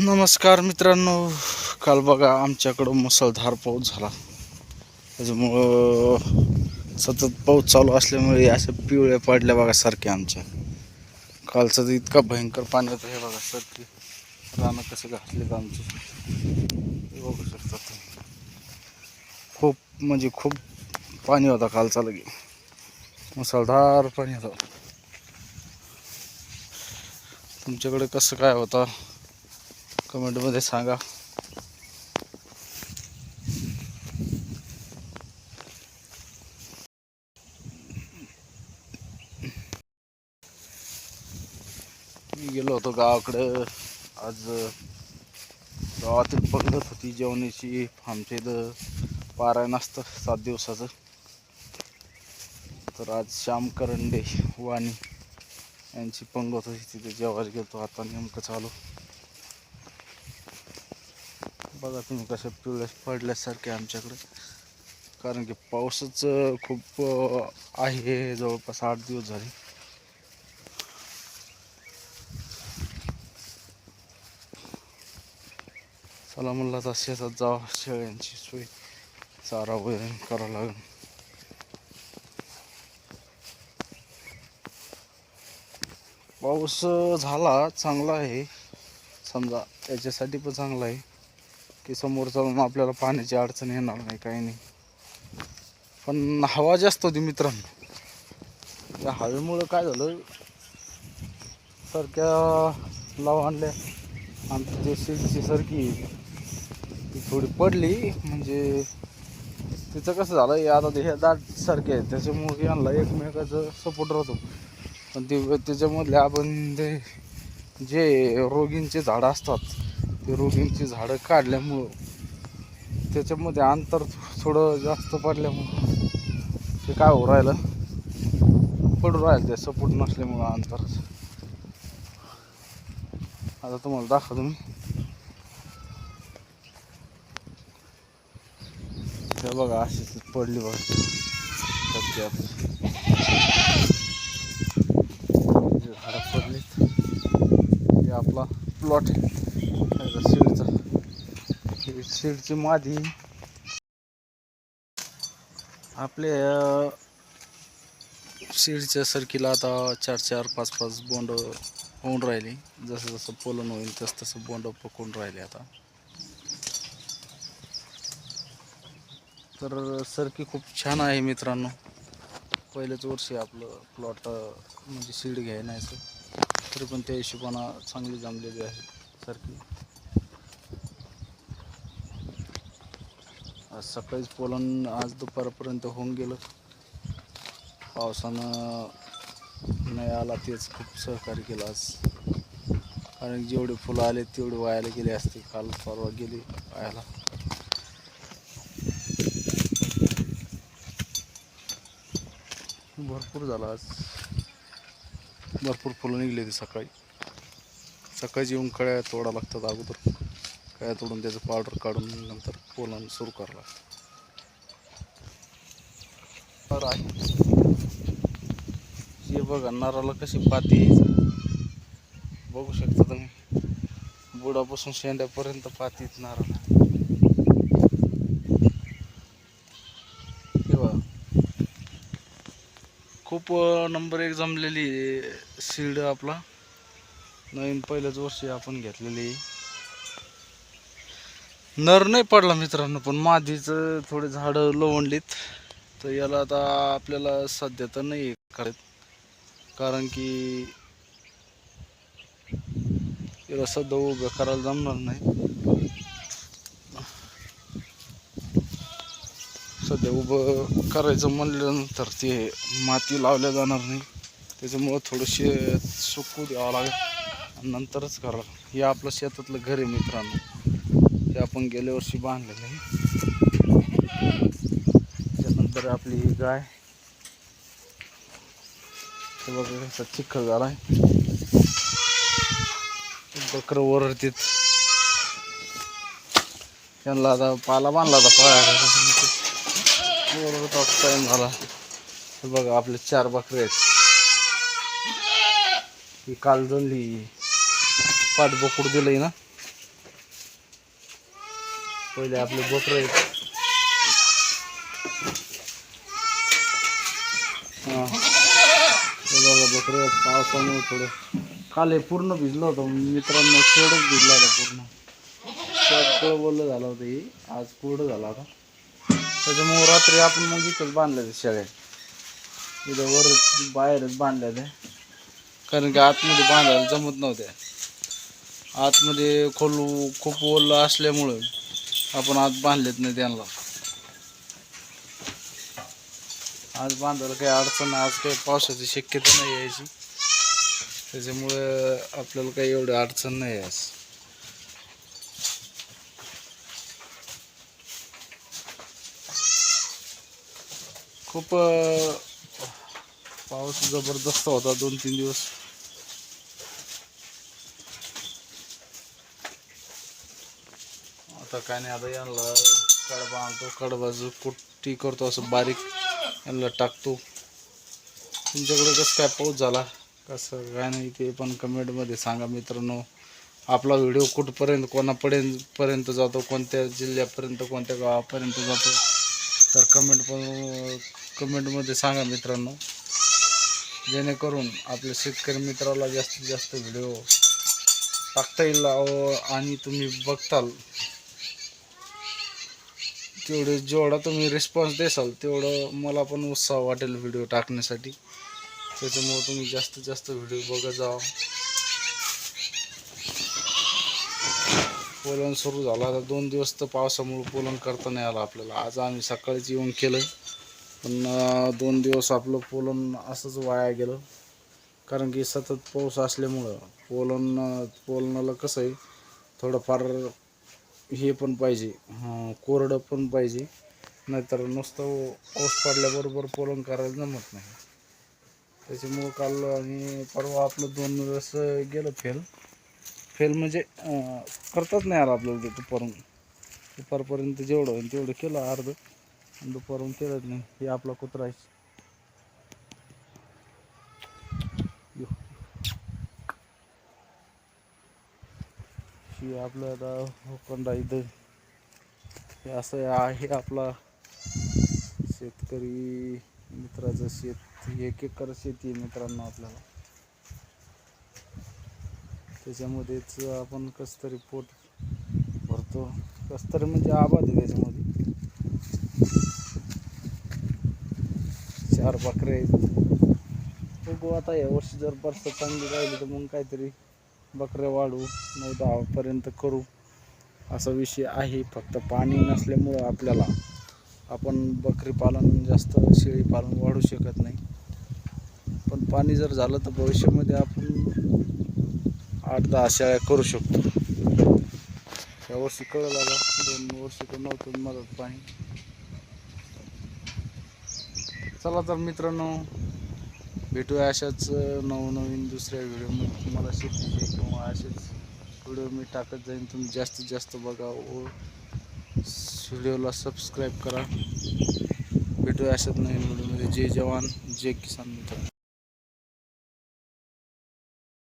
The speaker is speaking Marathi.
नमस्कार मित्रांनो. काल बघा आमच्याकडं मुसळधार पाऊस झाला. त्याच्यामुळं सतत पाऊस चालू असल्यामुळे अशा पिवळ्या पडल्या बघा सारख्या आमच्या. कालचं तर इतका भयंकर पाणी होतं हे बघा सारखी रानं कसं घातले आमचे. हे बघू शकतात खूप म्हणजे खूप पाणी होता कालचा लगे. मुसळधार पाणी होतं. तुमच्याकडे कसं काय होतं? कमेंटमध्ये सांगा. मी गेलो होतो गावाकडं. आज गावातील पद्धत होती जेवणाची आमच्या इथं पारायण असतं सात दिवसाचं. तर आज श्याम करंडे वाणी यांची पंगत होती तिथे जेवायला गेलो आता नेमकं चालू. बघा तुम्ही कशा पिवळ्या पडल्यासारखे आमच्याकडे. कारण की पाऊसच खूप आहे जवळपास आठ दिवस झाले. चला म्हणलं तर शेतात जावा शेळ्यांची सोय चारा वगैरे करावं लागेल. पाऊस झाला चांगला आहे. समजा याच्यासाठी पण चांगला आहे. की समोर चालून आपल्याला पाण्याची अडचण येणार नाही काही नाही. पण हवा जास्त होती मित्रांनो. त्या हवेमुळं काय झालं? सारख्या लाव आणल्या. आमची जे सीटची सरकी ती थोडी पडली. म्हणजे तिचं कसं झालं हे आता ते हे दाट सारखे आहेत त्याच्यामुळे यांना एकमेकाचं सपोर्ट राहतो. पण ते त्याच्यामधले आपण ते जे रोगींचे झाडं असतात ते रोगींची झाडं काढल्यामुळं त्याच्यामध्ये अंतर थोडं जास्त पडल्यामुळं ते काय हो राहिलं? पडून राहिलं ते सपोर्ट नसल्यामुळं अंतर. आता तुम्हाला दाखवतो मी. हे बघा अशीच पडली बघा. जे झाडं पडलीत. हे आपला प्लॉट आहे. शेडची मादी. आपल्या शेडच्या सरकीला आता चार चार पाच पाच बोंड होऊन राहिली. जसं जसं पोलन होईल तसं तसं बोंड पकडून राहिले आता. तर सरकी खूप छान आहे मित्रांनो. पहिल्याच वर्षी आपलं प्लॉट म्हणजे सीड घ्यायचं तरी पण त्या हिशोबानं चांगली जमलेली आहे सरकी आज सकाळीच पोलन आज दुपारपर्यंत होऊन गेलं. पावसानं नाही आला तेच खूप सहकार्य केलं आज. कारण जेवढे फुलं आले तेवढे वायाला गेले असते. काल परवा गेली वायाला भरपूर झाला आज. भरपूर फुलं निघली होती सकाळी. सकाळी येऊन कळ्या तोडा लागतात अगोदर. काय तोडून त्याचं पावडर काढून नंतर पोलन सुरू करावं लागतं आहे. हे बघा नाराला कशी पाती बघू शकता तुम्ही. बुडापासून शेंड्यापर्यंत पातीत नारळ खूप नंबर एक जमलेली सीड आपला. नवीन पहिल्याच वर्षी आपण घेतलेली आहे. नर नाही पडला मित्रांनो पण मादीचं थोडे झाडं लवणलीत तर याला आता आपल्याला सध्या तर नाही करत कारण की याला सध्या उभं करायला जमणार नाही. सध्या उभं करायचं म्हणल्यानंतर ते माती लावल्या जाणार नाही. त्याच्यामुळं थोडंसे सुकू द्यावं लागेल. आणि नंतरच करा हे आपलं शेतातलं घर आहे मित्रांनो. ते आपण गेल्या वर्षी बांधलेलं आहे. त्यानंतर आपली ही गाय. ते बघा कसा चिखल आहे बकरं ओरडतील त्यांना आता पाला बांधला होता पाया ओरडतात टाईम झाला. हे बघा आपले चार बकरे आहेत. ही काल जणली पाठबोकूड दिलंय ना. पहिले आपले बकरं आहेत हा. हे पावसामुळे थोडं काल हे पूर्ण भिजलं होतं. मित्रांनो शेडच भिजला होता पूर्ण. शेड बोललं झालं होतं हे. आज कोरडं झालं होता त्याच्यामुळे रात्री आपण मग इथंच बांधल्या ते शेळ्या इथं वर बाहेरच बांधल्या ते कारण की आतमध्ये बांधायला जमत नव्हत्या. आतमध्ये खोलू खूप ओलं असल्यामुळं आपण आज बांधलेत नाही त्यांना. आज बांधायला काही अडचण आज काही पावसाची शक्यता नाही यायची त्याच्यामुळे आपल्याला काही एवढी अडचण नाही आहे आज. खूप पाऊस जबरदस्त होता दोन तीन दिवस. आता काय नाही आता यांना कडबा आणतो कडबाचं कुट्टी करतो असं बारीक यांना टाकतो. तुमच्याकडे कसं काय पाऊस झाला? कसं काय नाही ते पण कमेंटमध्ये सांगा मित्रांनो. आपला व्हिडिओ कुठपर्यंत कोणापर्यंत पर्यंत जातो कोणत्या जिल्ह्यापर्यंत कोणत्या गावापर्यंत जातो? तर कमेंट पण कमेंटमध्ये सांगा मित्रांनो. जेणेकरून आपल्या शेतकरी मित्राला जास्तीत जास्त व्हिडिओ टाकता येईल अहो, आणि तुम्ही बघताल. तेवढे जेवढा तुम्ही रिस्पॉन्स देसाल तेवढं मला पण उत्साह वाटेल व्हिडिओ टाकण्यासाठी. त्याच्यामुळे तुम्ही जास्तीत जास्त व्हिडिओ बघत जा. पोलन सुरू झाला. आता दोन दिवस तर पावसामुळे पोलन करता नाही आलं आपल्याला. आज आम्ही सकाळीच येऊन केलं. पण दोन दिवस आपलं पोलन असंच वाया गेलं. कारण की सतत पाऊस असल्यामुळं पोलन पोलनाला कसं आहे थोडंफार हे पण पाहिजे. कोरडं पण पाहिजे. नाहीतर नुसतं पाऊस पडल्याबरोबर पोलंग करायला जमत नाही. त्याच्यामुळं काल आणि परवा आपलं दोन दिवस गेलं फेल. फेल म्हणजे करताच नाही आलं आपल्याला ते दुपारून. दुपारपर्यंत जेवढं होईल तेवढं केलं अर्ध. दुपारून केलंच नाही. हे आपला कुत्रा आहे. ही आपलं आता होकंडा इथं हे असं आहे आपला शेतकरी मित्राचं शेत. एक एकर शेती आहे मित्रांनो आपल्याला. त्याच्यामध्येच आपण कसं तरी पोट भरतो. कसं तरी म्हणजे आबाद आहे त्याच्यामध्ये. चार बकरे आहेत. बघू आता यावर्षी जर बरसात चांगली राहिली तर मग काहीतरी बकऱ्या वाढू नऊ दहापर्यंत करू. असा विषय आहे. फक्त पाणी नसल्यामुळं आपल्याला आपण बकरी पालन जास्त शेळी पालन वाढू शकत नाही. पण पाणी जर झालं तर भविष्यामध्ये आपण आठ दहा शेळ्या करू शकतो. यावर्षी कळलं आला दोन वर्ष तर नव्हतं मदत पाणी. चला तर मित्रांनो भेटूया अशाच नवनवीन दुसऱ्या व्हिडिओमध्ये. तुम्हाला शेतीचे किंवा असेच व्हिडिओ मी टाकत जाईन. तुम्ही जास्तीत जास्त बघा व व्हिडिओला सबस्क्राईब करा. भेटूया अशाच नवीन व्हिडिओमध्ये. जय जवान जय किसान मित्र.